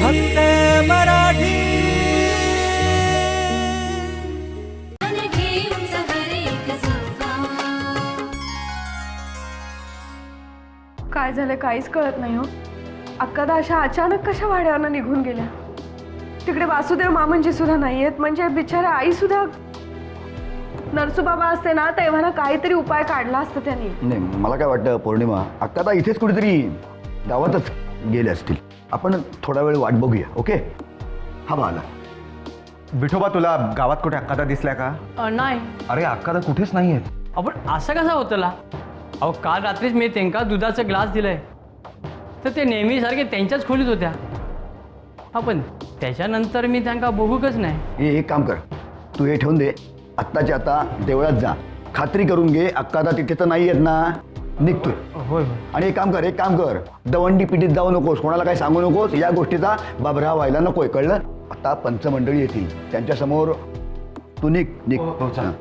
फक्त मराठी. काय झालं काहीच कळत नाही हो. अक्कादा अशा अचानक कशा वाड्यावरनं निघून गेल्या? तिकडे वासुदेव मामंजी सुद्धा नाही आहेत म्हणजे बिचारा आई सुद्धा नरसूबाबा असते ना तेव्हा काहीतरी उपाय काढला असता त्यांनी. नाही मला काय वाटतं पौर्णिमा अक्कादा इथेच कुठेतरी गावातच. गेले असतील. आपण थोडा वेळ वाट बघूया ओके? हा बा आला. विठोबा तुला गावात कुठे अक्कादा दिसलाय का? अ, नाही. अरे अक्कादा कुठेच नाही आहेत आपण असं कसं होतला अहो काल रात्रीच मी त्यांका दुधाचा ग्लास दिलाय. तर ते नेहमीसारखे त्यांच्याच खोलीत होत्या. हा पण त्याच्यानंतर मी त्यांना बघूकच नाही. हे एक काम कर. तू हे ठेवून दे. आत्ताच्या आता देवळात जा. खात्री करून घे अक्कादा तिथे तर नाही आहेत ना. निघतोय. होय होय. आणि एक काम कर एक काम कर. दवंडी पिटीत जाऊ नकोस कोणाला काही सांगू नकोस या गोष्टीचा बाबरा व्हायला नकोय कळलं? आता पंचमंडळी येतील. त्यांच्यासमोर तू निघ निघ. हां.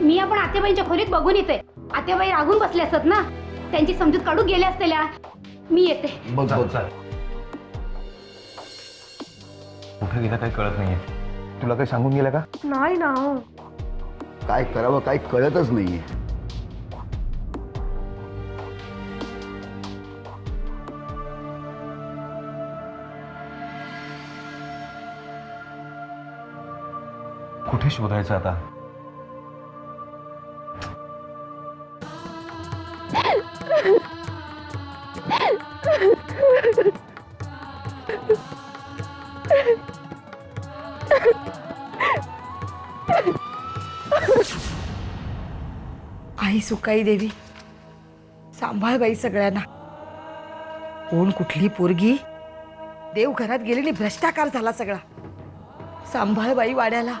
मी आपण आत्याबाईंच्या खोलीत बघून येते. आत्याबाई रागून बसले असतात ना? त्यांची समजूत काढून गेल्या असलेल्या मी येते. बघ बघ कुठे गेला काही कळत नाहीये. तुला काही सांगून गेलं का? नाही ना. हो काय करावं काय कळतच नाहीये. कुठे शोधायचं आता? आई सुकाई देवी सांभाळ बाई सगळ्यांना. कोण कुठली पोरगी? देव घरात गेलेली भ्रष्टाचार झाला सगळा. सांभाळ बाई वाड्याला.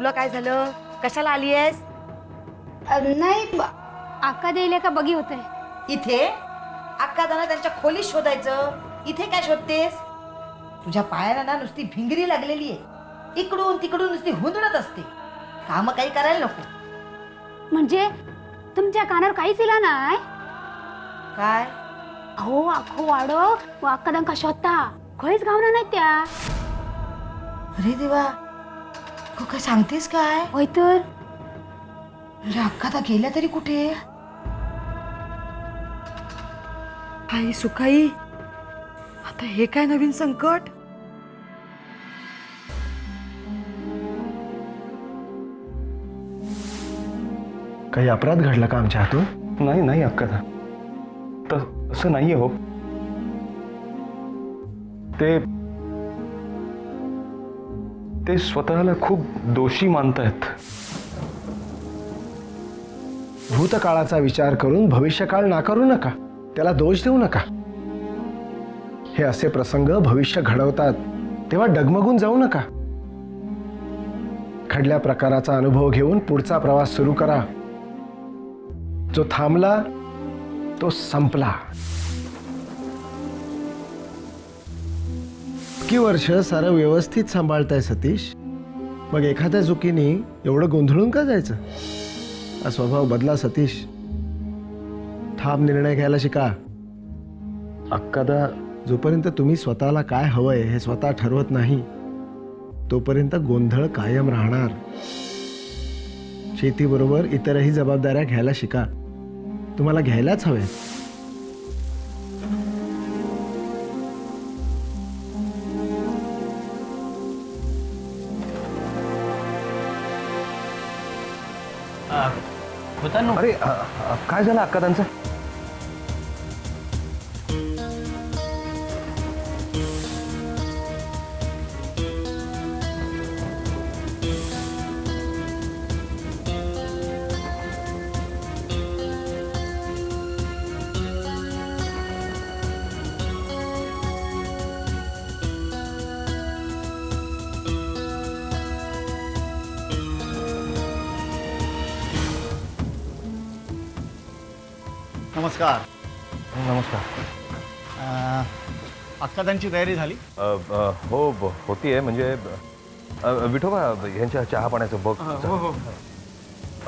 तुला काय झालं? कशाला आली आहेस? अ, नाही आका द्यायला का बघी होते. इथे? अक्का दाना त्यांच्या खोलीत शोधायचं. इथे काय शोधतेस? तुझ्या पायाला ना नुसती भिंगरी लागलेली आहे. इकडून तिकडून नुसती हुंदडत असते. काम काही करायला नको. म्हणजे तुमच्या कानावर काहीच इला नाही? काय? अहो अख्खो वाडो अक्का दंका शोधता खळीच गावना नाही त्या. अरे देवा. तू काय सांगतेस काय? होय तर अरे अक्का आता गेल्या तरी कुठे? आई सुखाई आता हे काय नवीन संकट? काही अपराध घडला का आमच्या हातून? नाही नाही अक्कादा तसं नाहीये हो. ते ते स्वतःला खूप दोषी मानतायत. भूतकाळाचा विचार करून भविष्यकाळ नाकारू नका. त्याला दोष देऊ नका. हे असे प्रसंग भविष्य घडवतात तेव्हा डगमगून जाऊ नका. घडल्या प्रकाराचा अनुभव घेऊन पुढचा प्रवास सुरू करा. जो थांबला तो संपला. इतकी वर्ष सारं व्यवस्थित सांभाळताय सतीश. मग एखाद्या चुकीने एवढं गोंधळून का जायचं? हा स्वभाव बदला सतीश. ठाम निर्णय घ्यायला शिका. अक्कादा जोपर्यंत तुम्ही स्वतःला काय हवंय हे स्वतः ठरवत नाही तोपर्यंत गोंधळ कायम राहणार. शेतीबरोबर इतरही जबाबदाऱ्या घ्यायला शिका. तुम्हाला घ्यायलाच हवे होता ना अरे अ, अ, काय झालं अक्कादांचं नमस्कार. नमस्कार. अं, अक्कादांची तयारी झाली? अ, अ, हो ब- होतीये. म्हणजे अ, विठोबा यांच्या चहा पाण्याचं बघ.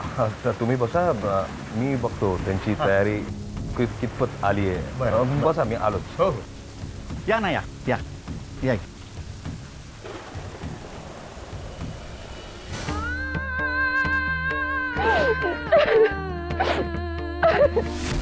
हा, तर तुम्ही बसा. ब- मी बघतो त्यांची तयारी. कि- कितपत आली आहे बरं. बसा मी आलोच. हो हो. या ना या. या. या हा